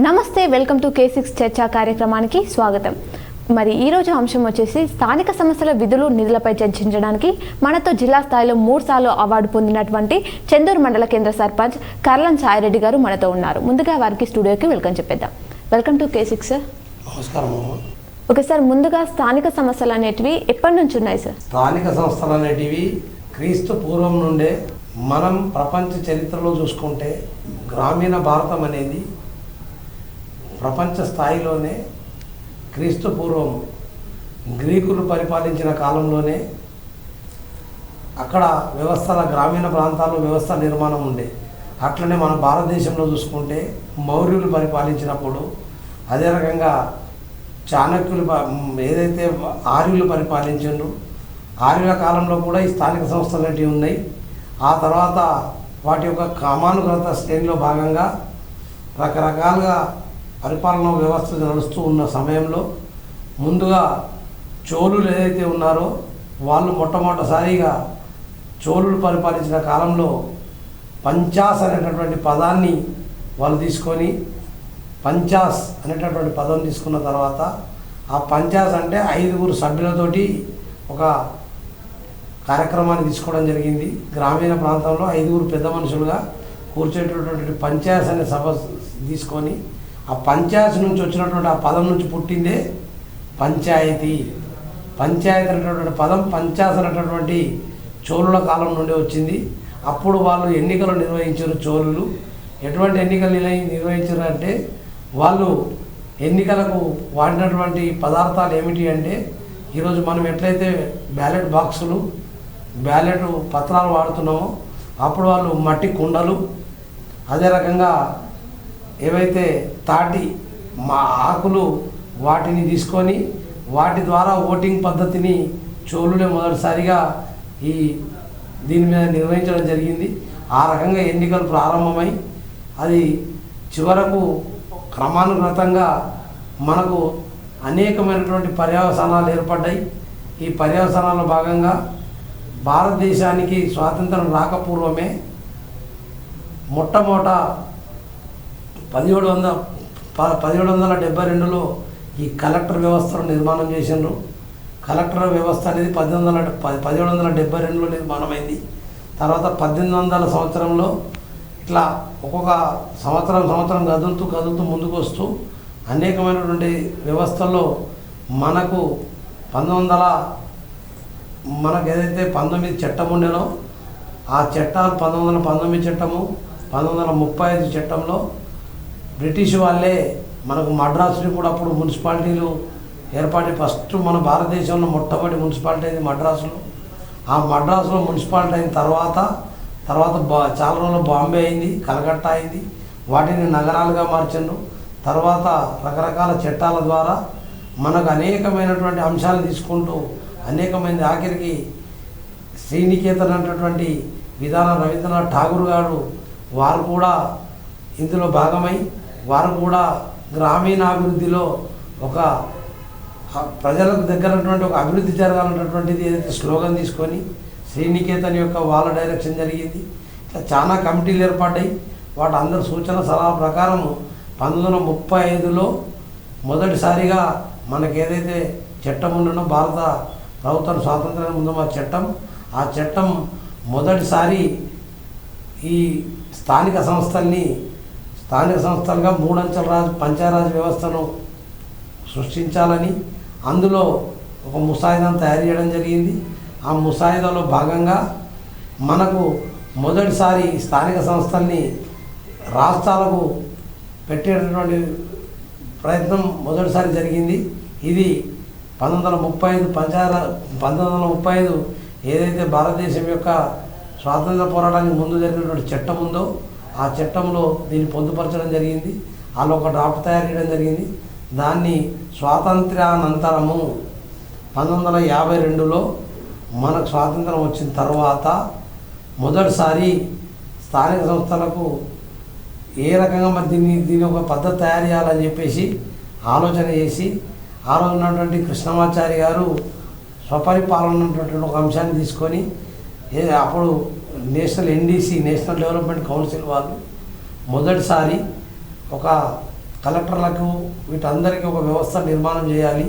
నమస్తే welcome to K six చర్చా కార్యక్రమానికి స్వాగతం. మరి ఈ రోజు అంశం వచ్చేసి స్థానిక సంస్థల విధులు నిధులపై చర్చించడానికి మనతో జిల్లా స్థాయిలో మూడు సార్లు అవార్డు పొందినటువంటి చందూరు మండల కేంద్ర సర్పంచ్ కర్లం సాయిరెడ్డి గారు మనతో ఉన్నారు. ముందుగా వారికి స్టూడియోకి వెల్కమ్ చెప్పేద్దాం. Welcome to K six sir నమస్కారం. ఓకే సార్ ముందుగా స్థానిక సమస్యలు అనేటివి ఎప్పటి నుంచి ఉన్నాయి సార్ స్థానిక సంస్థలు అనేటివి క్రీస్తు పూర్వం నుండే మనం ప్రపంచ చరిత్రలో చూసుకుంటే గ్రామీణ భారతం అనేది ప్రపంచ స్థాయిలోనే క్రీస్తు పూర్వం గ్రీకులు పరిపాలించిన కాలంలోనే అక్కడ వ్యవస్థల గ్రామీణ ప్రాంతాల్లో వ్యవస్థ నిర్మాణం ఉండే. అట్లనే మన భారతదేశంలో చూసుకుంటే మౌర్యులు పరిపాలించినప్పుడు అదే రకంగా చాణక్యులు ఏదైతే ఆర్యులు పరిపాలించిండ్రు ఆర్యుల కాలంలో కూడా ఈ స్థానిక సంస్థలు అనేటివి ఉన్నాయి. ఆ తర్వాత వాటి యొక్క క్రమానుగత శ్రేణిలో భాగంగా రకరకాలుగా పరిపాలన వ్యవస్థ నడుస్తూ ఉన్న సమయంలో ముందుగా చోళులు ఏదైతే ఉన్నారో వాళ్ళు మొట్టమొదటిసారిగా చోళులు పరిపాలించిన కాలంలో పంచాస్ అనేటటువంటి పదాన్ని వాళ్ళు తీసుకొని పంచాస్ అనేటటువంటి పదం తీసుకున్న తర్వాత ఆ పంచాస్ అంటే ఐదుగురు సభ్యులతోటి ఒక కార్యక్రమాన్ని తీసుకోవడం జరిగింది. గ్రామీణ ప్రాంతంలో ఐదుగురు పెద్ద మనుషులుగా కూర్చేటటువంటి పంచాయత్ అనే సభ తీసుకొని ఆ పంచాయత్ నుంచి వచ్చినటువంటి ఆ పదం నుంచి పుట్టిందే పంచాయతీ. పంచాయతీ అనేటటువంటి పదం పంచాయత్ అనేటటువంటి చోళుల కాలం నుండి వచ్చింది. అప్పుడు వాళ్ళు ఎన్నికలు నిర్వహించారు చోళులు. ఎటువంటి ఎన్నికలు నిర్వహించారు అంటే వాళ్ళు ఎన్నికలకు వాడినటువంటి పదార్థాలు ఏమిటి అంటే ఈరోజు మనం ఎట్లయితే బ్యాలెట్ బాక్సులు బ్యాలెట్ పత్రాలు వాడుతున్నామో అప్పుడు వాళ్ళు మట్టి కుండలు అదే రకంగా ఏవైతే తాటి మా ఆకులు వాటిని తీసుకొని వాటి ద్వారా ఓటింగ్ పద్ధతిని చోళులే మొదటిసారిగా ఈ దీని మీద నిర్వహించడం జరిగింది. ఆ రకంగా ఎన్నికలు ప్రారంభమై అది చివరకు క్రమానుగతంగా మనకు అనేకమైనటువంటి పర్యవసానాలు ఏర్పడ్డాయి. ఈ పర్యవసానాల్లో భాగంగా భారతదేశానికి స్వాతంత్రం రాకపూర్వమే మొట్టమొదట పదిహేడు వందల ప పదిహేడు వందల డెబ్బై రెండులో ఈ కలెక్టర్ వ్యవస్థను నిర్మాణం చేసిండ్రు. కలెక్టర్ వ్యవస్థ అనేది పద్దెనిమిది వందల పదిహేడు వందల డెబ్బై రెండులో నిర్మాణమైంది. తర్వాత పద్దెనిమిది వందల సంవత్సరంలో ఇట్లా ఒక్కొక్క సంవత్సరం సంవత్సరం కదులుతూ కదులుతూ ముందుకు వస్తూ అనేకమైనటువంటి వ్యవస్థల్లో మనకు పంతొమ్మిది వందల మనకు ఏదైతే పంతొమ్మిది చట్టం ఉండేనో ఆ చట్టాలు పంతొమ్మిది వందల పంతొమ్మిది చట్టము పంతొమ్మిది వందల ముప్పై ఐదు చట్టంలో బ్రిటిష్ వాళ్ళే మనకు మద్రాసుని కూడా అప్పుడు మున్సిపాలిటీలు ఏర్పాటు ఫస్ట్ మన భారతదేశంలో మొట్టమొదటి మున్సిపాలిటీ అయింది మద్రాసులో. ఆ మద్రాసులో మున్సిపాలిటీ అయిన తర్వాత తర్వాత బా చాలా రోజులు బాంబే అయింది కలకత్తా అయింది. వాటిని నగరాలుగా మార్చిండ్రు. తర్వాత రకరకాల చట్టాల ద్వారా మనకు అనేకమైనటువంటి అంశాలు తీసుకుంటూ అనేకమైనది ఆఖరికి శ్రీనికేతన్ అనేటటువంటి విధాన రవీంద్రనాథ్ ఠాగూర్ గారు వారు కూడా ఇందులో భాగమై వారు కూడా గ్రామీణాభివృద్ధిలో ఒక ప్రజలకు దగ్గరటువంటి ఒక అభివృద్ధి జరగాలన్నటువంటిది ఏదైతే స్లోగన్ తీసుకొని శ్రీనికేతన్ యొక్క వాళ్ళ డైరెక్షన్ జరిగింది. ఇట్లా చాలా కమిటీలు ఏర్పడ్డాయి. వాటి అందరి సూచన సలహా ప్రకారం పంతొమ్మిది వందల ముప్పై ఐదులో మొదటిసారిగా మనకి ఏదైతే చట్టం ఉండనో భారత ప్రభుత్వం స్వాతంత్రం ఉందో మా చట్టం ఆ చట్టం మొదటిసారి ఈ స్థానిక సంస్థల్ని స్థానిక సంస్థలుగా మూడంచెల రాజు పంచాయరాజ్ వ్యవస్థను సృష్టించాలని అందులో ఒక ముసాయిదాను తయారు చేయడం జరిగింది. ఆ ముసాయిదాలో భాగంగా మనకు మొదటిసారి స్థానిక సంస్థల్ని రాష్ట్రాలకు పెట్టేటటువంటి ప్రయత్నం మొదటిసారి జరిగింది. ఇది పంతొమ్మిది వందల ముప్పై ఐదు పంచాయత పంతొమ్మిది వందల ముప్పై ఐదు ఏదైతే భారతదేశం యొక్క స్వాతంత్ర పోరాటానికి ముందు జరిగినటువంటి చట్టం ఉందో ఆ చట్టంలో దీన్ని పొందుపరచడం జరిగింది. వాళ్ళు ఒక డ్రాఫ్ట్ తయారు చేయడం జరిగింది. దాన్ని స్వాతంత్ర్యానంతరము పంతొమ్మిది వందల యాభై రెండులో మనకు స్వాతంత్రం వచ్చిన తర్వాత మొదటిసారి స్థానిక సంస్థలకు ఏ రకంగా మరి దీన్ని దీని ఒక పద్ధతి తయారు చేయాలని చెప్పేసి ఆలోచన చేసి ఆ రోజు ఉన్నటువంటి కృష్ణమాచారి గారు స్వపరిపాలన ఉన్నటువంటి ఒక అంశాన్ని తీసుకొని అప్పుడు national NDC national development council వాళ్ళు మొదటిసారి ఒక కలెక్టర్లకు వీటందరికీ ఒక వ్యవస్థ నిర్మాణం చేయాలి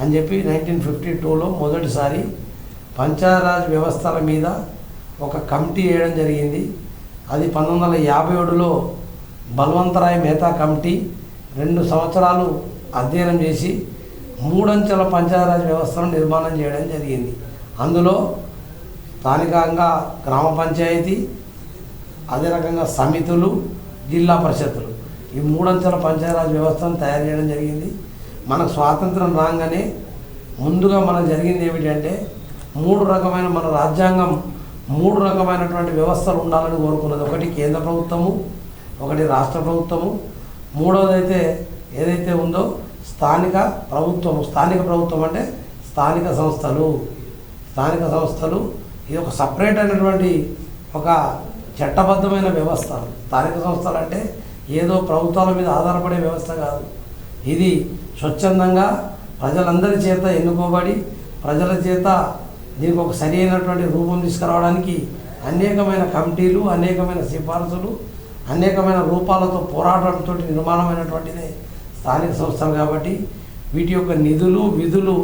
అని చెప్పి నైన్టీన్ ఫిఫ్టీ టూలో మొదటిసారి పంచాయరాజ్ వ్యవస్థల మీద ఒక కమిటీ వేయడం జరిగింది. అది పంతొమ్మిది వందల యాభై ఏడులో బల్వంతరాయ్ మెహతా కమిటీ రెండు సంవత్సరాలు అధ్యయనం చేసి మూడంచెల పంచాయరాజ్ వ్యవస్థను నిర్మాణం చేయడం జరిగింది. అందులో స్థానికంగా గ్రామ పంచాయతీ అదే రకంగా సమితులు జిల్లా పరిషత్తులు ఈ మూడంచెల పంచాయరాజ్ వ్యవస్థను తయారు చేయడం జరిగింది. మనకు స్వాతంత్రం రాగానే ముందుగా మనకు జరిగింది ఏమిటంటే మూడు రకమైన మన రాజ్యాంగం మూడు రకమైనటువంటి వ్యవస్థలు ఉండాలని కోరుకున్నది. ఒకటి కేంద్ర ప్రభుత్వము ఒకటి రాష్ట్ర ప్రభుత్వము. మూడోదైతే ఏదైతే ఉందో స్థానిక ప్రభుత్వము. స్థానిక ప్రభుత్వం అంటే స్థానిక సంస్థలు. స్థానిక సంస్థలు ఇది ఒక సపరేట్ అయినటువంటి ఒక చట్టబద్ధమైన వ్యవస్థ. స్థానిక సంస్థలు అంటే ఏదో ప్రభుత్వాల మీద ఆధారపడే వ్యవస్థ కాదు. ఇది స్వచ్ఛందంగా ప్రజలందరి చేత ఎన్నుకోబడి ప్రజల చేత దీనికి ఒక సరి అయినటువంటి రూపం తీసుకురావడానికి అనేకమైన కమిటీలు అనేకమైన సిఫార్సులు అనేకమైన రూపాలతో పోరాటంతో నిర్మాణమైనటువంటిదే స్థానిక సంస్థలు కాబట్టి వీటి యొక్క నిధులు విధులు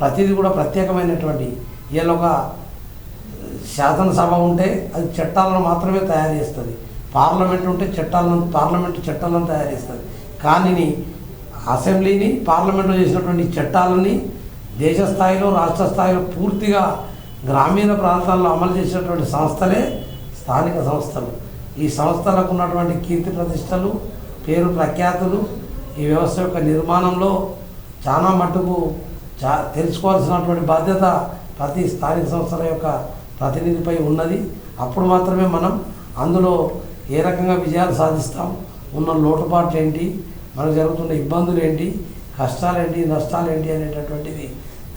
ప్రతిదీ కూడా ప్రత్యేకమైనటువంటి. వీళ్ళొక శాసనసభ ఉంటే అది చట్టాలను మాత్రమే తయారు చేస్తుంది. పార్లమెంట్ ఉంటే చట్టాలను పార్లమెంట్ చట్టాలను తయారు చేస్తుంది. కానీ అసెంబ్లీని పార్లమెంట్లో చేసినటువంటి చట్టాలని దేశ స్థాయిలో రాష్ట్ర స్థాయిలో పూర్తిగా గ్రామీణ ప్రాంతాల్లో అమలు చేసినటువంటి సంస్థలే స్థానిక సంస్థలు. ఈ సంస్థలకు ఉన్నటువంటి కీర్తి ప్రతిష్టలు పేరు ప్రఖ్యాతులు ఈ వ్యవస్థ యొక్క నిర్మాణంలో చాలా మట్టుకు చా తెలుసుకోవాల్సినటువంటి బాధ్యత ప్రతి స్థానిక సంస్థల యొక్క ప్రతినిధిపై ఉన్నది. అప్పుడు మాత్రమే మనం అందులో ఏ రకంగా విజయాలు సాధిస్తాం ఉన్న లోటుపాట్లు ఏంటి మనకు జరుగుతున్న ఇబ్బందులు ఏంటి కష్టాలు ఏంటి నష్టాలు ఏంటి అనేటటువంటిది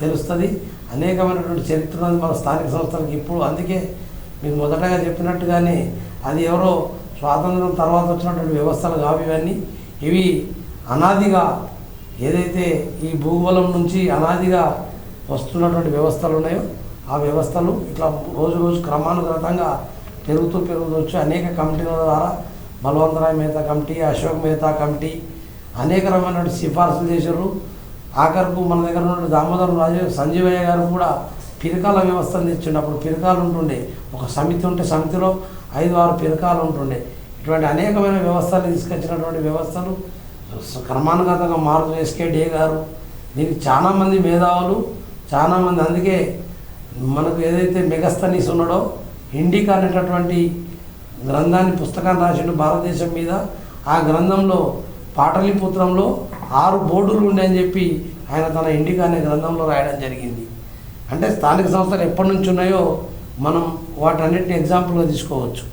తెలుస్తుంది. అనేకమైనటువంటి చరిత్ర ఉన్నది మన స్థానిక సంస్థలకు ఇప్పుడు. అందుకే మీకు మొదటగా చెప్పినట్టుగానే అది ఎవరో స్వాతంత్రం తర్వాత వచ్చినటువంటి వ్యవస్థలు కావు ఇవన్నీ. ఇవి అనాదిగా ఏదైతే ఈ భూగోళం నుంచి అనాదిగా వస్తున్నటువంటి వ్యవస్థలు ఉన్నాయో ఆ వ్యవస్థలు ఇట్లా రోజు రోజు క్రమానుగతంగా పెరుగుతూ పెరుగుతూ వచ్చి అనేక కమిటీల ద్వారా బలవంతరాయ్ మేత కమిటీ అశోక్ మెహతా కమిటీ అనేక రకమైనటువంటి సిఫార్సులు చేశారు. ఆఖరుకు మన దగ్గర ఉన్న దామోదర్ రాజు సంజీవయ్య గారు కూడా పిరకాల వ్యవస్థను తెచ్చిండు అప్పుడు పిరకాలు ఉంటుండే. ఒక సమితి ఉంటే సమితిలో ఐదు ఆరు పిరకాలు ఉంటుండే. ఇటువంటి అనేకమైన వ్యవస్థలు తీసుకొచ్చినటువంటి వ్యవస్థలు క్రమానుగతంగా మారుతూ ఎస్కే డే గారు. దీనికి చాలామంది మేధావులు చాలామంది అందుకే మనకు ఏదైతే మెగస్తనీస్ ఉన్నాడో ఇండికా అనేటటువంటి గ్రంథాన్ని పుస్తకాన్ని రాసిండు భారతదేశం మీద ఆ గ్రంథంలో పాటలీపుత్రంలో ఆరు బోర్డులు ఉన్నాయని చెప్పి ఆయన తన ఇండికా అనే గ్రంథంలో రాయడం జరిగింది. అంటే స్థానిక సంస్థలు ఎప్పటి నుంచి ఉన్నాయో మనం వాటన్నిటిని ఎగ్జాంపుల్గా తీసుకోవచ్చు.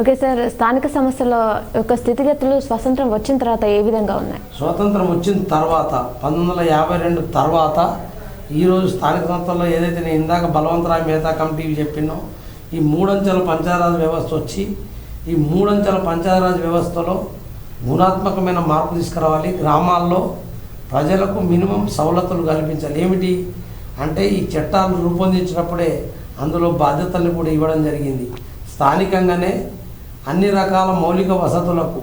ఓకే సార్ స్థానిక సంస్థల యొక్క స్థితిగతులు స్వతంత్రం వచ్చిన తర్వాత ఏ విధంగా ఉన్నాయి? స్వాతంత్రం వచ్చిన తర్వాత పంతొమ్మిది వందల యాభై రెండు తర్వాత ఈరోజు స్థానిక సంస్థల్లో ఏదైతే నేను ఇందాక బలవంతరాయ మేతా కమిటీ చెప్పినో ఈ మూడంచెల పంచాయరాజ్ వ్యవస్థ వచ్చి ఈ మూడంచెల పంచాయరాజ్ వ్యవస్థలో గుణాత్మకమైన మార్పు తీసుకురావాలి. గ్రామాల్లో ప్రజలకు మినిమం సవలతులు కల్పించాలి. ఏమిటి? అంటే ఈ చట్టాలను రూపొందించినప్పుడే అందులో బాధ్యతల్ని కూడా ఇవ్వడం జరిగింది. స్థానికంగానే అన్ని రకాల మౌలిక వసతులకు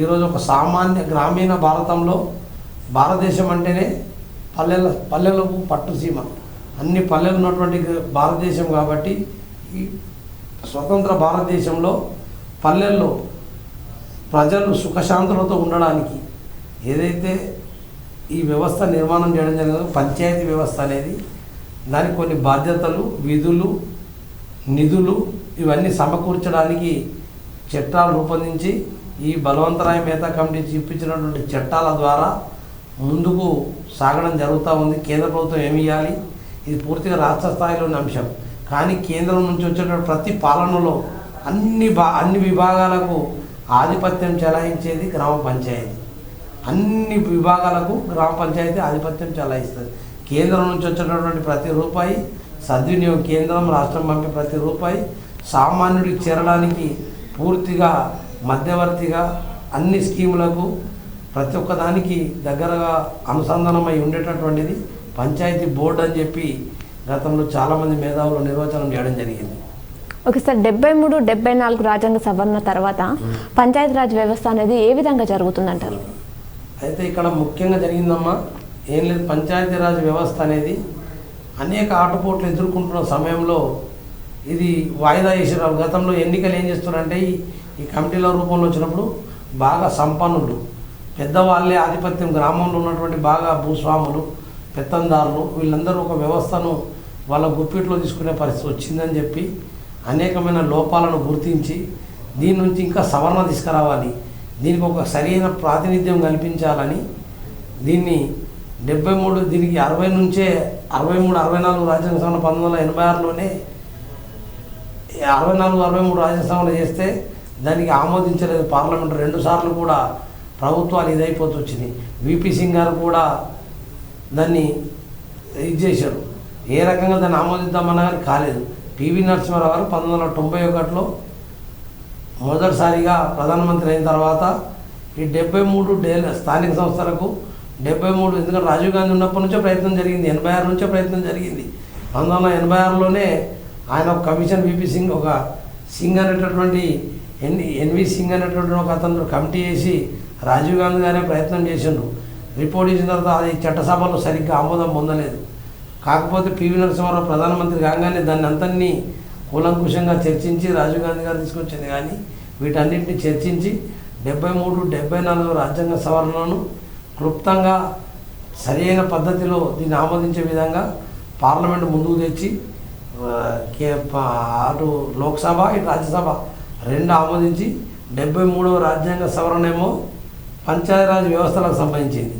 ఈరోజు ఒక సామాన్య గ్రామీణ భారతంలో భారతదేశం అంటేనే పల్లెల పల్లెలకు పట్టుసీమ అన్ని పల్లెలు ఉన్నటువంటి భారతదేశం కాబట్టి ఈ స్వతంత్ర భారతదేశంలో పల్లెల్లో ప్రజలు సుఖశాంతులతో ఉండడానికి ఏదైతే ఈ వ్యవస్థ నిర్మాణం చేయడం జరిగిందో పంచాయతీ వ్యవస్థ అనేది దానికి కొన్ని బాధ్యతలు విధులు నిధులు ఇవన్నీ సమకూర్చడానికి చట్టాలు రూపొందించి ఈ బలవంతరాయ మేతా కమిటీ చూపించినటువంటి చట్టాల ద్వారా ముందుకు సాగడం జరుగుతూ ఉంది. కేంద్ర ప్రభుత్వం ఏమి ఇవ్వాలి ఇది పూర్తిగా రాష్ట్ర స్థాయిలోని అంశం. కానీ కేంద్రం నుంచి వచ్చేటువంటి ప్రతి పాలనలో అన్ని బా అన్ని విభాగాలకు ఆధిపత్యం చెలాయించేది గ్రామ పంచాయతీ. అన్ని విభాగాలకు గ్రామ పంచాయతీ ఆధిపత్యం చెలాయిస్తుంది. కేంద్రం నుంచి వచ్చేటటువంటి ప్రతి రూపాయి సద్వినియోగం కేంద్రం రాష్ట్రం పంపే ప్రతి రూపాయి సామాన్యుడికి చేరడానికి పూర్తిగా మధ్యవర్తిగా అన్ని స్కీములకు ప్రతి ఒక్కదానికి దగ్గరగా అనుసంధానమై ఉండేటటువంటిది పంచాయతీ బోర్డు అని చెప్పి గతంలో చాలామంది మేధావులు నిర్వచనం చేయడం జరిగింది. ఓకే సార్ డెబ్బై మూడు డెబ్బై నాలుగు రాజ్యాంగ సవరణ తర్వాత పంచాయతీరాజ్ వ్యవస్థ అనేది ఏ విధంగా జరుగుతుందంటారు? అయితే ఇక్కడ ముఖ్యంగా జరిగిందమ్మా ఏం లేదు పంచాయతీరాజ్ వ్యవస్థ అనేది అనేక ఆటుపోట్లు ఎదుర్కొంటున్న సమయంలో ఇది వాయిదా చేసారు గతంలో ఎన్నికలు ఏం చేస్తున్నారంటే ఈ ఈ కమిటీల రూపంలో వచ్చినప్పుడు బాగా సంపన్నులు. పెద్దవాళ్ళే ఆధిపత్యం గ్రామంలో ఉన్నటువంటి బాగా భూస్వాములు పెత్తందారులు వీళ్ళందరూ ఒక వ్యవస్థను వాళ్ళ గుప్పిట్లో తీసుకునే పరిస్థితి వచ్చిందని చెప్పి అనేకమైన లోపాలను గుర్తించి దీని నుంచి ఇంకా సవరణ తీసుకురావాలి. దీనికి ఒక సరైన ప్రాతినిధ్యం కల్పించాలని దీన్ని డెబ్బై మూడు దీనికి అరవై నుంచే అరవై మూడు అరవై నాలుగు రాజ్యాంగ సవరణ పంతొమ్మిది వందల ఎనభై ఆరులోనే అరవై నాలుగు అరవై మూడు రాజ్యాంగ సవరణ చేస్తే దానికి ఆమోదించలేదు పార్లమెంట్. రెండు సార్లు కూడా ప్రభుత్వాలు ఇదైపోతూ వచ్చింది. విపి సింగ్ గారు కూడా దాన్ని ఇది చేశారు. ఏ రకంగా దాన్ని ఆమోదిద్దామన్నా కానీ కాలేదు. పివి నరసింహారావు గారు పంతొమ్మిది వందల తొంభై ఒకటిలో మొదటిసారిగా ప్రధానమంత్రి అయిన తర్వాత ఈ డెబ్బై మూడు డే స్థానిక సంస్థలకు డెబ్బై మూడు ఎందుకంటే రాజీవ్ గాంధీ ఉన్నప్పటి నుంచే ప్రయత్నం జరిగింది. ఎనభై ఆరు నుంచే ప్రయత్నం జరిగింది. పంతొమ్మిది వందల ఎనభై ఆరులోనే ఆయన ఒక కమిషన్ విపి సింగ్ ఒక సింగ్ అనేటటువంటి ఎన్ ఎన్వి సింగ్ అనేటటువంటి ఒక అతను కమిటీ వేసి రాజీవ్ గాంధీ గారే ప్రయత్నం చేసిండ్రు. రిపోర్ట్ ఇచ్చిన తర్వాత అది చట్టసభలో సరిగ్గా ఆమోదం పొందలేదు. కాకపోతే పివి నరసింహారావు ప్రధానమంత్రి కాగానే దాన్ని అంతన్నీ కూలంకుషంగా చర్చించి రాజీవ్ గాంధీ గారు తీసుకొచ్చింది. కానీ వీటన్నింటిని చర్చించి డెబ్బై మూడు డెబ్బై నాలుగు రాజ్యాంగ సవరణను క్లుప్తంగా సరైన పద్ధతిలో దీన్ని ఆమోదించే విధంగా పార్లమెంట్ ముందుకు తెచ్చి కే- అటు లోక్సభ ఇటు రాజ్యసభ రెండు ఆమోదించి డెబ్బై మూడవ రాజ్యాంగ సవరణ ఏమో పంచాయతీరాజ్ వ్యవస్థలకు సంబంధించింది.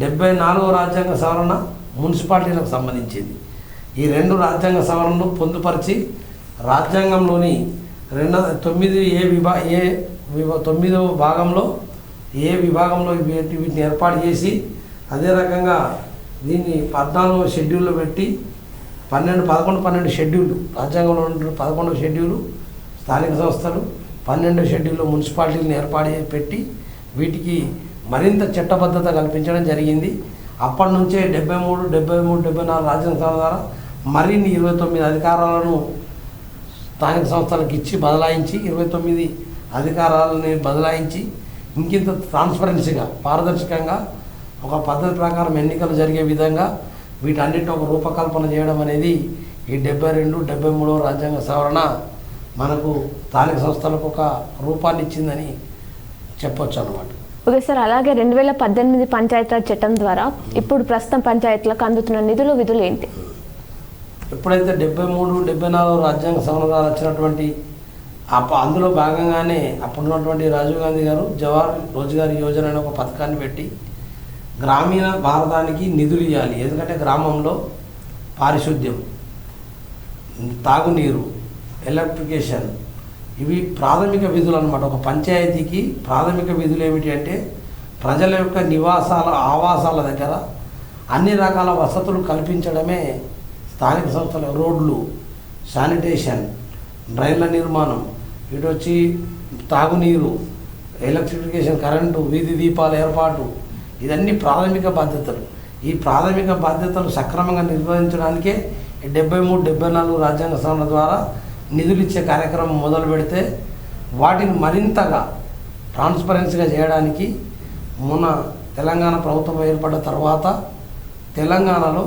డెబ్బై నాలుగవ రాజ్యాంగ సవరణ మున్సిపాలిటీలకు సంబంధించింది. ఈ రెండు రాజ్యాంగ సవరణలు పొందుపరిచి రాజ్యాంగంలోని రెండు తొమ్మిది ఏ విభా ఏ విభా తొమ్మిదవ భాగంలో ఏ విభాగంలో వీటిని ఏర్పాటు చేసి అదే రకంగా దీన్ని పద్నాలుగవ షెడ్యూల్లో పెట్టి పన్నెండు పదకొండు పన్నెండు షెడ్యూల్ రాజ్యాంగంలో ఉన్న పదకొండవ షెడ్యూలు స్థానిక సంస్థలు పన్నెండవ షెడ్యూల్లో మున్సిపాలిటీలను ఏర్పాటు పెట్టి వీటికి మరింత చట్టబద్ధత కల్పించడం జరిగింది. అప్పటి నుంచే డెబ్బై మూడు డెబ్బై మూడు డెబ్బై నాలుగు రాజ్యాంగ సభ ద్వారా మరిన్ని ఇరవై తొమ్మిది అధికారాలను స్థానిక సంస్థలకు ఇచ్చి బదలాయించి ఇరవై తొమ్మిది అధికారాలని బదలాయించి ఇంకింత ట్రాన్స్పరెన్సీగా పారదర్శకంగా ఒక పద్ధతి ప్రకారం ఎన్నికలు జరిగే విధంగా వీటన్నిటిని ఒక రూపకల్పన చేయడం అనేది ఈ డెబ్బై రెండు డెబ్బై మూడవ రాజ్యాంగ సవరణ మనకు స్థానిక సంస్థలకు ఒక రూపాన్ని ఇచ్చిందని చెప్పొచ్చు అన్నమాట ఓకే సార్ అలాగే రెండు వేల పద్దెనిమిది పంచాయతీరాజ్ చట్టం ద్వారా ఇప్పుడు ప్రస్తుతం పంచాయతీలకు అందుతున్న నిధులు విధులు ఏంటి? ఎప్పుడైతే డెబ్బై మూడు డెబ్బై నాలుగు రాజ్యాంగ సవరణ ద్వారా వచ్చినటువంటి అందులో భాగంగానే అప్పుడున్నటువంటి రాజీవ్ గాంధీ గారు జవహర్ రోజ్గార్ యోజన అనే ఒక పథకాన్ని పెట్టి గ్రామీణ భారతానికి నిధులు ఇవ్వాలి ఎందుకంటే గ్రామంలో పారిశుద్ధ్యం తాగునీరు ఎలక్ట్రికేషన్ ఇవి ప్రాథమిక విధులు అనమాట ఒక పంచాయతీకి ప్రాథమిక విధులు ఏమిటి అంటే ప్రజల యొక్క నివాసాల ఆవాసాల దగ్గర అన్ని రకాల వసతులు కల్పించడమే స్థానిక సంస్థల రోడ్లు శానిటేషన్ డ్రైన్ల నిర్మాణం ఇటు వచ్చి తాగునీరు ఎలక్ట్రిఫికేషన్ కరెంటు వీధి దీపాల ఏర్పాటు ఇదన్నీ ప్రాథమిక బాధ్యతలు. ఈ ప్రాథమిక బాధ్యతలు సక్రమంగా నిర్వహించడానికే డెబ్బై మూడు డెబ్బై నాలుగు రాజ్యాంగ సవరణ ద్వారా నిధులు ఇచ్చే కార్యక్రమం మొదలు పెడితే వాటిని మరింతగా ట్రాన్స్పరెన్సీగా చేయడానికి మొన్న తెలంగాణ ప్రభుత్వం ఏర్పడిన తర్వాత తెలంగాణలో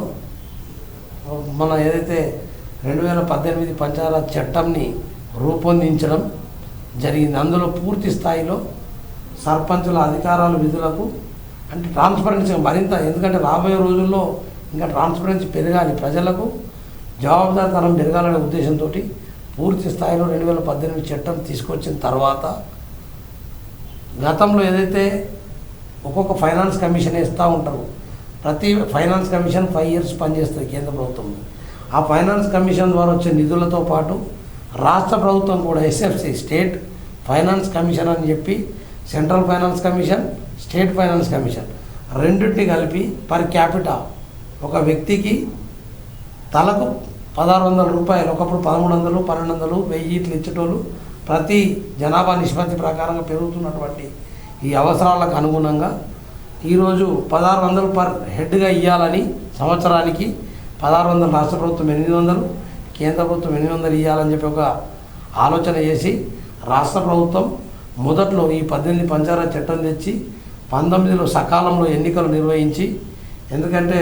మన ఏదైతే రెండు వేల పద్దెనిమిది పంచాయతీరాజ్ చట్టంని రూపొందించడం జరిగింది. అందులో పూర్తి స్థాయిలో సర్పంచుల అధికారాలు విధులకు అంటే ట్రాన్స్పరెన్సీ మరింత ఎందుకంటే రాబోయే రోజుల్లో ఇంకా ట్రాన్స్పరెన్సీ పెరగాలి ప్రజలకు జవాబుదారితనం పెరగాలనే ఉద్దేశంతో పూర్తి స్థాయిలో రెండు వేల పద్దెనిమిది చట్టం తీసుకొచ్చిన తర్వాత గతంలో ఏదైతే ఒక్కొక్క ఫైనాన్స్ కమిషన్ ఇస్తూ ఉంటారు ప్రతి ఫైనాన్స్ కమిషన్ ఫైవ్ ఇయర్స్ పనిచేస్తుంది కేంద్ర ప్రభుత్వం. ఆ ఫైనాన్స్ కమిషన్ ద్వారా వచ్చే నిధులతో పాటు రాష్ట్ర ప్రభుత్వం కూడా ఎస్ఎఫ్సి స్టేట్ ఫైనాన్స్ కమిషన్ అని చెప్పి central finance commission state finance commission రెండింటిని కలిపి పర్ క్యాపిటా ఒక వ్యక్తికి తలకు పదహారు వందల రూపాయలు ఒకప్పుడు పదమూడు వందలు పన్నెండు వందలు వెయ్యి ఇట్లు ఇచ్చేటోళ్ళు ప్రతి జనాభా నిష్పత్తి ప్రకారంగా పెరుగుతున్నటువంటి ఈ అవసరాలకు అనుగుణంగా ఈరోజు పదహారు వందలు పర్ హెడ్గా ఇవ్వాలని సంవత్సరానికి పదహారు వందలు రాష్ట్ర ప్రభుత్వం ఎనిమిది వందలు కేంద్ర ప్రభుత్వం ఎనిమిది వందలు ఇవ్వాలని చెప్పి ఒక ఆలోచన చేసి రాష్ట్ర ప్రభుత్వం మొదట్లో ఈ పద్దెనిమిది పంచాయతీ చట్టం తెచ్చి పంతొమ్మిదిలో సకాలంలో ఎన్నికలు నిర్వహించి ఎందుకంటే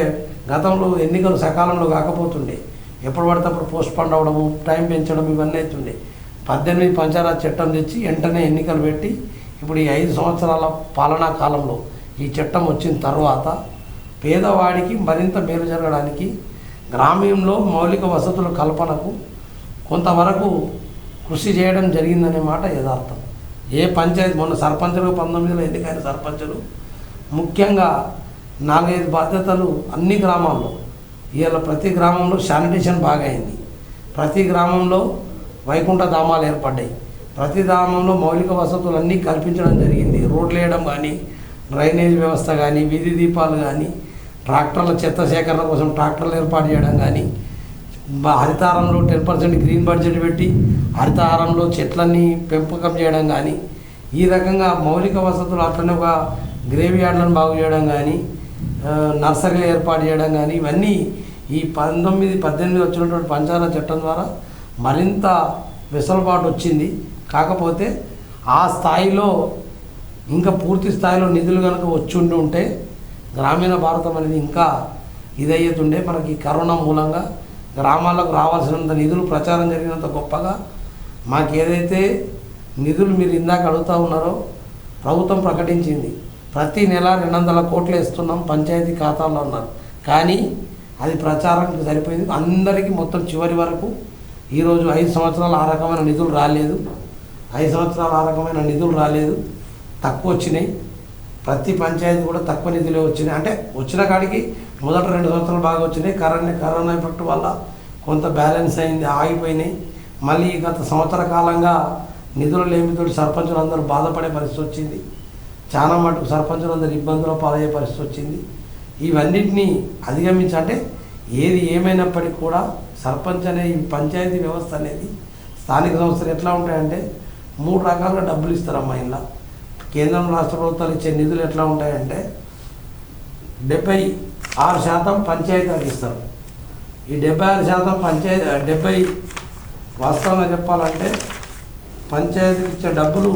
గతంలో ఎన్నికలు సకాలంలో కాకపోతుండే. ఎప్పుడు పడితే అప్పుడు పోస్ట్ పండ్ అవ్వడము టైం పెంచడం ఇవన్నీ అవుతుండే పద్దెనిమిది పంచాయత్ చట్టం తెచ్చి వెంటనే ఎన్నికలు పెట్టి ఇప్పుడు ఈ ఐదు సంవత్సరాల పాలనా కాలంలో ఈ చట్టం వచ్చిన తర్వాత పేదవాడికి మరింత మేలు జరగడానికి గ్రామీణంలో మౌలిక వసతుల కల్పనకు కొంతవరకు కృషి చేయడం జరిగిందనే మాట యథార్థం. ఏ పంచాయతీ మొన్న సర్పంచులు పంతొమ్మిదిలో ఎన్నికైన సర్పంచులు ముఖ్యంగా నాలుగైదు బాధ్యతలు అన్ని గ్రామాల్లో ఇవాళ ప్రతి గ్రామంలో శానిటేషన్ బాగా అయింది ప్రతి గ్రామంలో వైకుంఠ ధామాలు ఏర్పడ్డాయి. ప్రతి గ్రామంలో మౌలిక వసతులన్నీ కల్పించడం జరిగింది. రోడ్లు వేయడం కానీ డ్రైనేజ్ వ్యవస్థ కానీ వీధి దీపాలు కానీ ట్రాక్టర్ల చెత్త సేకరణ కోసం ట్రాక్టర్లు ఏర్పాటు చేయడం కానీ హరితారంలో టెన్ పర్సెంట్ గ్రీన్ బడ్జెట్ పెట్టి హరితారంలో చెట్లన్నీ పెంపకం చేయడం కానీ ఈ రకంగా మౌలిక వసతులు అట్లనే ఒక గ్రేవీ యార్డ్లను బాగు చేయడం కానీ నర్సరీలు ఏర్పాటు చేయడం కానీ ఇవన్నీ ఈ పంతొమ్మిది పద్దెనిమిది వచ్చినటువంటి పంచాయతీ చట్టం ద్వారా మరింత వెసులుబాటు వచ్చింది. కాకపోతే ఆ స్థాయిలో ఇంకా పూర్తి స్థాయిలో నిధులు కనుక వచ్చి ఉంటే గ్రామీణ భారతం అనేది ఇంకా ఇదయ్యేతుండే. మనకి కరోనా మూలంగా గ్రామాలకు రావాల్సినంత నిధులు ప్రచారం జరిగినంత గొప్పగా మాకు ఏదైతే నిధులు మీరు ఇందాక అడుగుతూ ఉన్నారో ప్రభుత్వం ప్రకటించింది. ప్రతి నెల రెండు వందల కోట్లు వేస్తున్నాం పంచాయతీ ఖాతాల్లో ఉన్నారు కానీ అది ప్రచారానికి సరిపోయింది. అందరికీ మొత్తం చివరి వరకు ఈరోజు ఐదు సంవత్సరాలు ఆ రకమైన నిధులు రాలేదు. ఐదు సంవత్సరాలు ఆ రకమైన నిధులు రాలేదు. తక్కువ వచ్చినాయి. ప్రతి పంచాయతీ కూడా తక్కువ నిధులే వచ్చినాయి. అంటే వచ్చిన కాడికి మొదట రెండు సంవత్సరాలు బాగా వచ్చినాయి. కరోనా కరోనా ఎఫెక్ట్ వల్ల కొంత బ్యాలెన్స్ అయింది ఆగిపోయినాయి. మళ్ళీ గత సంవత్సర కాలంగా నిధులు లేమితోటి సర్పంచులు అందరూ బాధపడే పరిస్థితి వచ్చింది. చాలా మటుకు సర్పంచులు అందరూ ఇబ్బందులు పాలయ్యే పరిస్థితి వచ్చింది. ఇవన్నిటినీ అధిగమించాలంటే ఏది ఏమైనప్పటికీ కూడా సర్పంచ్ అనే ఈ పంచాయతీ వ్యవస్థ అనేది స్థానిక సంస్థలు ఎట్లా ఉంటాయంటే మూడు రకాలుగా డబ్బులు ఇస్తారమ్మా ఇలా కేంద్రం రాష్ట్ర ప్రభుత్వాలు ఇచ్చే నిధులు ఎట్లా ఉంటాయంటే డెబ్బై ఆరు శాతం పంచాయతీలకు ఇస్తారు. ఈ డెబ్బై ఆరు శాతం పంచాయతీ డెబ్బై వాస్తవంగా చెప్పాలంటే పంచాయతీకి ఇచ్చే డబ్బులు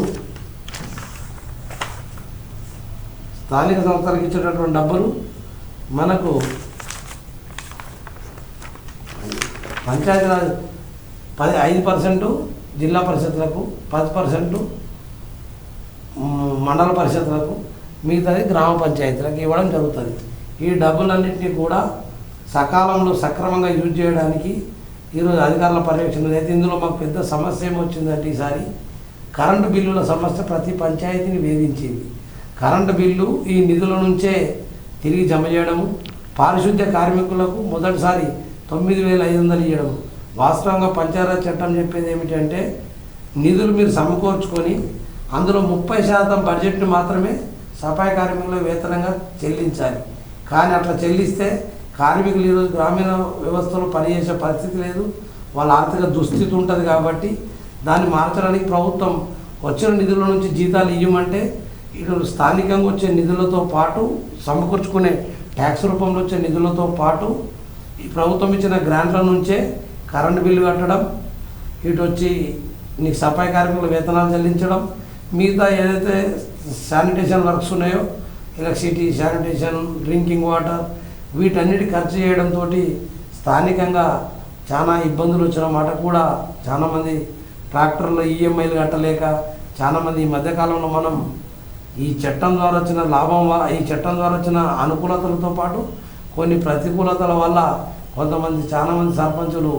స్థానిక సంస్థలకు ఇచ్చేటటువంటి డబ్బులు మనకు పంచాయతీరాజ్ పది ఐదు పర్సెంటు జిల్లా పరిషత్లకు పది పర్సెంటు మండల పరిషత్లకు మిగతాది గ్రామ పంచాయతీలకు ఇవ్వడం జరుగుతుంది. ఈ డబ్బులన్నింటినీ కూడా సకాలంలో సక్రమంగా యూజ్ చేయడానికి ఈరోజు అధికారుల పర్యవేక్షణ అయితే ఇందులో మాకు పెద్ద సమస్య ఏమొచ్చిందంటే ఈసారి కరెంటు బిల్లుల సమస్య ప్రతి పంచాయతీని వేధించింది. కరెంటు బిల్లు ఈ నిధుల నుంచే తిరిగి జమ చేయడము పారిశుద్ధ్య కార్మికులకు మొదటిసారి తొమ్మిది వేల ఐదు వందలు ఇవ్వడం వాస్తవంగా పంచాయతీ చట్టం చెప్పేది ఏమిటంటే నిధులు మీరు సమకూర్చుకొని అందులో ముప్పై శాతం బడ్జెట్ని మాత్రమే సఫాయి కార్మికుల వేతనంగా చెల్లించాలి. కానీ అట్లా చెల్లిస్తే కార్మికులు ఈరోజు గ్రామీణ వ్యవస్థలో పనిచేసే పరిస్థితి లేదు. వాళ్ళ ఆర్థిక దుస్థితి ఉంటుంది కాబట్టి దాన్ని మార్చడానికి ప్రభుత్వం వచ్చిన నిధుల నుంచి జీతాలు ఇవ్వమంటే ఇటు స్థానికంగా వచ్చే నిధులతో పాటు సమకూర్చుకునే ట్యాక్స్ రూపంలో వచ్చే నిధులతో పాటు ఈ ప్రభుత్వం ఇచ్చిన గ్రాంట్ల నుంచే కరెంటు బిల్లు కట్టడం ఇటు వచ్చి నీకు సఫాయి కార్మికుల వేతనాలు చెల్లించడం మిగతా ఏదైతే శానిటేషన్ వర్క్స్ ఉన్నాయో ఎలక్ట్రిసిటీ శానిటేషన్ డ్రింకింగ్ వాటర్ వీటన్నిటి ఖర్చు చేయడంతో స్థానికంగా చాలా ఇబ్బందులు వచ్చిన మాట కూడా చాలామంది ట్రాక్టర్లు ఈఎంఐలు కట్టలేక చాలామంది ఈ మధ్యకాలంలో మనం ఈ చట్టం ద్వారా వచ్చిన లాభం ఈ చట్టం ద్వారా వచ్చిన అనుకూలతలతో పాటు కొన్ని ప్రతికూలతల వల్ల కొంతమంది చాలామంది సర్పంచులు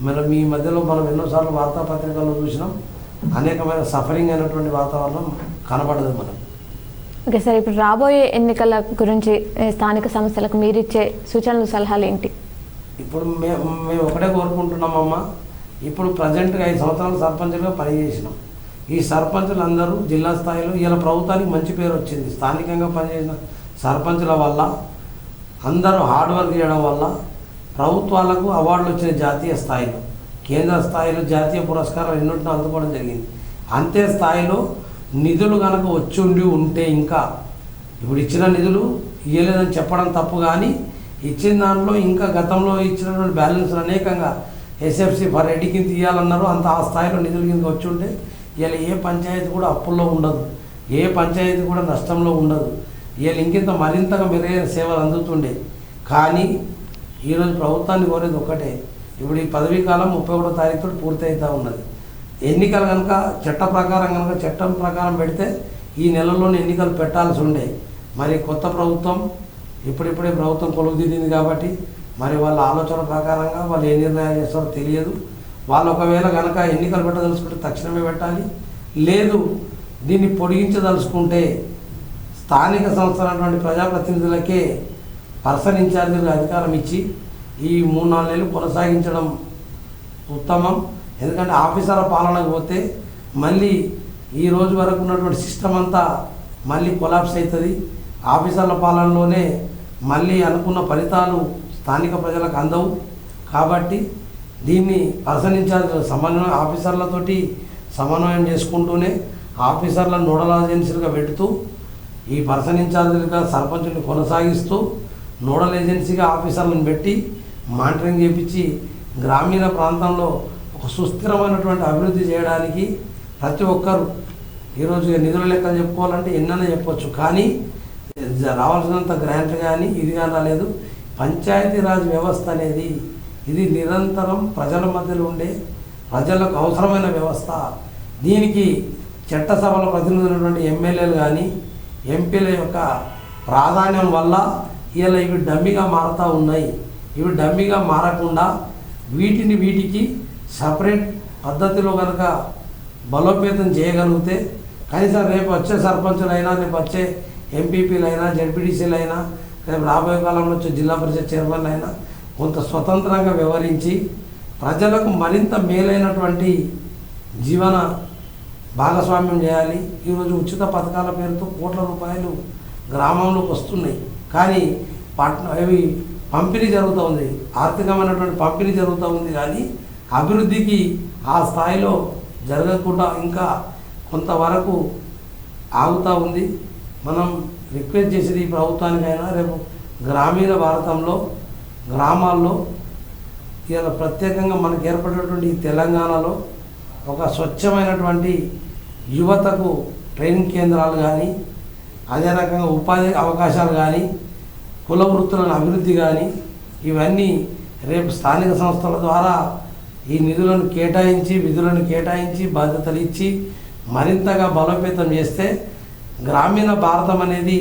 మరి మీ మధ్యలో మనం ఎన్నోసార్లు వార్తాపత్రికల్లో చూసినాం అనేకమైన సఫరింగ్ అయినటువంటి వాతావరణం కనబడదు మనం ఓకే సార్ ఇప్పుడు రాబోయే ఎన్నికల గురించి స్థానిక సంస్థలకు మీరిచ్చే సూచనలు సలహాలు ఏంటి? ఇప్పుడు మేము మేము ఒకటే కోరుకుంటున్నామమ్మా ఇప్పుడు ప్రజెంట్గా ఐదు సంవత్సరాలు సర్పంచులుగా పనిచేసినాం. ఈ సర్పంచులు అందరూ జిల్లా స్థాయిలో ఇలా ప్రభుత్వానికి మంచి పేరు వచ్చింది. స్థానికంగా పనిచేసిన సర్పంచుల వల్ల అందరూ హార్డ్ వర్క్ చేయడం వల్ల ప్రభుత్వాలకు అవార్డులు వచ్చిన జాతీయ స్థాయిలో కేంద్ర స్థాయిలో జాతీయ పురస్కారాలు ఎన్నోటిని అందుకోవడం జరిగింది. అంతే స్థాయిలో నిధులు కనుక వచ్చి ఉండి ఉంటే ఇంకా ఇప్పుడు ఇచ్చిన నిధులు ఇవ్వలేదని చెప్పడం తప్పు కానీ ఇచ్చిన దాంట్లో ఇంకా గతంలో ఇచ్చినటువంటి బ్యాలెన్స్ అనేకంగా ఎస్ఎఫ్సి ఫర్ ఎడి కింద ఇవ్వాలన్నారు అంత ఆ స్థాయిలో నిధుల కింద వచ్చి ఉంటే ఇలా ఏ పంచాయతీ కూడా అప్పుల్లో ఉండదు. ఏ పంచాయతీ కూడా నష్టంలో ఉండదు. వీళ్ళు ఇంకింత మరింతగా మెరుగైన సేవలు అందుతుండే. కానీ ఈరోజు ప్రభుత్వాన్ని కోరేది ఒకటే ఇప్పుడు ఈ పదవీ కాలం ముప్పై ఒకటో తారీఖు పూర్తయితా ఉన్నది. ఎన్నికలు కనుక చట్ట ప్రకారం కనుక చట్టం ప్రకారం పెడితే ఈ నెలలోనే ఎన్నికలు పెట్టాల్సి ఉండే. మరి కొత్త ప్రభుత్వం ఇప్పుడిప్పుడే ప్రభుత్వం కొలువు కాబట్టి మరి వాళ్ళ ఆలోచన ప్రకారంగా వాళ్ళు ఏ నిర్ణయాలు చేస్తారో తెలియదు. వాళ్ళు ఒకవేళ కనుక ఎన్నికలు పెట్టదలుచుకుంటే తక్షణమే పెట్టాలి. లేదు దీన్ని పొడిగించదలుచుకుంటే స్థానిక సంస్థలైనటువంటి ప్రజాప్రతినిధులకే పర్సన్ ఇన్ఛార్జీలకు అధికారం ఇచ్చి ఈ మూడు నాలుగు నెలలు కొనసాగించడం ఉత్తమం. ఎందుకంటే ఆఫీసర్ల పాలనకు పోతే మళ్ళీ ఈ రోజు వరకు ఉన్నటువంటి సిస్టమ్ అంతా మళ్ళీ కొలాప్స్ అవుతుంది. ఆఫీసర్ల పాలనలోనే మళ్ళీ అనుకున్న ఫలితాలు స్థానిక ప్రజలకు అందవు. కాబట్టి దీన్ని పర్సన్ ఇన్ఛార్జ్ సమన్వయం ఆఫీసర్లతోటి సమన్వయం చేసుకుంటూనే ఆఫీసర్ల నోడల్ ఏజెన్సీలుగా పెడుతూ ఈ పర్సన్ ఇన్ఛార్జీలుగా సర్పంచుని కొనసాగిస్తూ నోడల్ ఏజెన్సీగా ఆఫీసర్లను పెట్టి మానిటరింగ్ చేపించి గ్రామీణ ప్రాంతంలో ఒక సుస్థిరమైనటువంటి అభివృద్ధి చేయడానికి ప్రతి ఒక్కరు ఈరోజు నిధుల లెక్కలు చెప్పుకోవాలంటే ఎన్నైనా చెప్పొచ్చు. కానీ రావాల్సినంత గ్రాంట్ కానీ ఇది కానీ రాలేదు. పంచాయతీరాజ్ వ్యవస్థ అనేది ఇది నిరంతరం ప్రజల మధ్యలో ఉండే ప్రజలకు అవసరమైన వ్యవస్థ. దీనికి చట్టసభల ప్రతినిధులైనటువంటి ఎమ్మెల్యేలు కానీ ఎంపీల యొక్క ప్రాధాన్యం వల్ల ఇలా ఇవి డమ్మిగా మారుతూ ఉన్నాయి. ఇవి డమ్మిగా మారకుండా వీటిని వీటికి సపరేట్ పద్ధతిలో కనుక బలోపేతం చేయగలిగితే కనీసం రేపు వచ్చే సర్పంచులైనా రేపు వచ్చే ఎంపీపీలైనా జడ్పీటీసీలైనా రేపు రాబోయే కాలంలో వచ్చే జిల్లా పరిషత్ చైర్మన్ అయినా కొంత స్వతంత్రంగా వ్యవహరించి ప్రజలకు మరింత మేలైనటువంటి జీవన భాగస్వామ్యం చేయాలి. ఈరోజు ఉచిత పథకాల పేరుతో కోట్ల రూపాయలు గ్రామంలోకి వస్తున్నాయి. కానీ పట్న అవి పంపిణీ జరుగుతూ ఉంది. ఆర్థికమైనటువంటి పంపిణీ జరుగుతూ ఉంది కానీ అభివృద్ధికి ఆ స్థాయిలో జరగకుండా ఇంకా కొంతవరకు ఆగుతూ ఉంది. మనం రిక్వెస్ట్ చేసేది ఈ ప్రభుత్వానికైనా రేపు గ్రామీణ భారతంలో గ్రామాల్లో ఇలా ప్రత్యేకంగా మనకు ఏర్పడినటువంటి ఈ తెలంగాణలో ఒక స్వచ్ఛమైనటువంటి యువతకు ట్రైనింగ్ కేంద్రాలు కానీ అదే రకంగా ఉపాధి అవకాశాలు కానీ కుల వృత్తులను అభివృద్ధి కానీ ఇవన్నీ రేపు స్థానిక సంస్థల ద్వారా ఈ నిధులను కేటాయించి విధులను కేటాయించి బాధ్యతలు ఇచ్చి మరింతగా బలోపేతం చేస్తే గ్రామీణ భారతం అనేది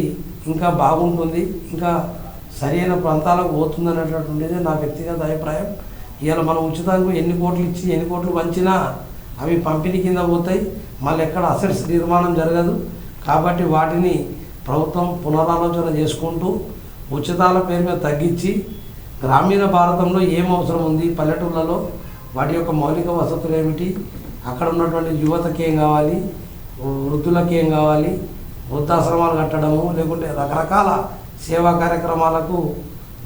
ఇంకా బాగుంటుంది ఇంకా సరైన ప్రాంతాలకు పోతుంది అనేటటువంటిది నా వ్యక్తిగత అభిప్రాయం. ఇవాళ మనం ఉచితంగా ఎన్ని కోట్లు ఇచ్చి ఎన్ని కోట్లు పంచినా అవి పంపిణీ కింద పోతాయి. మళ్ళీ ఎక్కడ అసెట్స్ నిర్మాణం జరగదు. కాబట్టి వాటిని ప్రభుత్వం పునరాలోచన చేసుకుంటూ ఉచితాల పేరు మీద తగ్గించి గ్రామీణ భారతంలో ఏం అవసరం ఉంది? పల్లెటూళ్ళలో వాటి యొక్క మౌలిక వసతులు ఏమిటి? అక్కడ ఉన్నటువంటి యువతకి ఏం కావాలి? వృద్ధులకి ఏం కావాలి? వృద్ధాశ్రమాలు కట్టడము లేకుంటే రకరకాల సేవా కార్యక్రమాలకు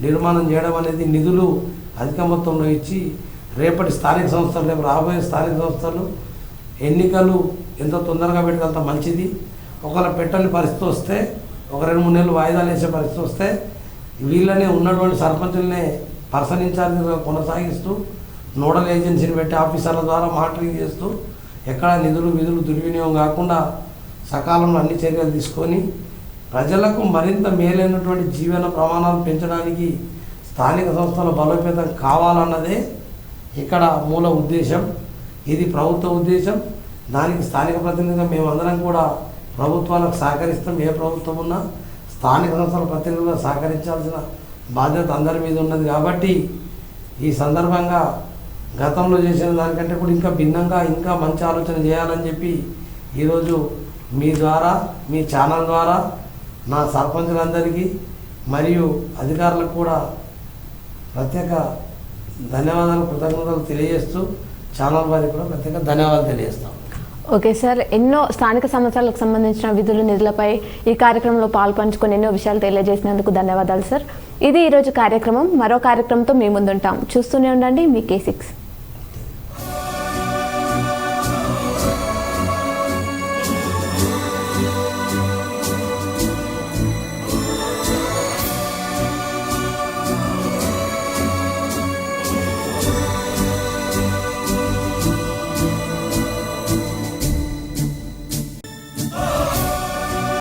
నిర్మాణం చేయడం అనేది నిధులు అధిక మొత్తంలో ఇచ్చి రేపటి స్థానిక సంస్థలు రేపు రాబోయే స్థానిక సంస్థలు ఎన్నికలు ఎంత తొందరగా పెడితే అంత మంచిది. ఒకవేళ పెట్టని పరిస్థితి వస్తే ఒక రెండు మూడు నెలలు వాయిదాలు వేసే పరిస్థితి వస్తే వీళ్ళనే ఉన్నటువంటి సర్పంచులనే పర్సన్ కొనసాగిస్తూ నోడల్ ఏజెన్సీని పెట్టి ఆఫీసర్ల ద్వారా మానిటరింగ్ చేస్తూ ఎక్కడ నిధులు విధులు దుర్వినియోగం కాకుండా సకాలంలో అన్ని చర్యలు తీసుకొని ప్రజలకు మరింత మేలైనటువంటి జీవన ప్రమాణాలు పెంచడానికి స్థానిక సంస్థల బలోపేతం కావాలన్నదే ఇక్కడ మూల ఉద్దేశం. ఇది ప్రభుత్వ ఉద్దేశం. దానికి స్థానిక ప్రతినిధిగా మేమందరం కూడా ప్రభుత్వాలకు సహకరిస్తాం. ఏ ప్రభుత్వం ఉన్నా స్థానిక సంస్థల ప్రతినిధులుగా సహకరించాల్సిన బాధ్యత అందరి మీద ఉన్నది కాబట్టి ఈ సందర్భంగా గతంలో చేసిన దానికంటే కూడా ఇంకా భిన్నంగా ఇంకా మంచి ఆలోచన చేయాలని చెప్పి ఈరోజు మీ ద్వారా మీ ఛానల్ ద్వారా నా సర్పంచులందరికీ మరియు అధికారులకు కూడా ప్రత్యేక ధన్యవాదాలు కృతజ్ఞతలు తెలియజేస్తూ ఛానల్ వారికి కూడా ప్రత్యేక ధన్యవాదాలు తెలియజేస్తాం. ఓకే సార్ ఎన్నో స్థానిక సమస్యలకు సంబంధించిన విధులు నిధులపై ఈ కార్యక్రమంలో పాల్పంచుకొని ఎన్నో విషయాలు తెలియజేసినందుకు ధన్యవాదాలు సార్. ఇది ఈరోజు కార్యక్రమం. మరో కార్యక్రమంతో మీ ముందుంటాం. చూస్తూనే ఉండండి మీ కే సిక్స్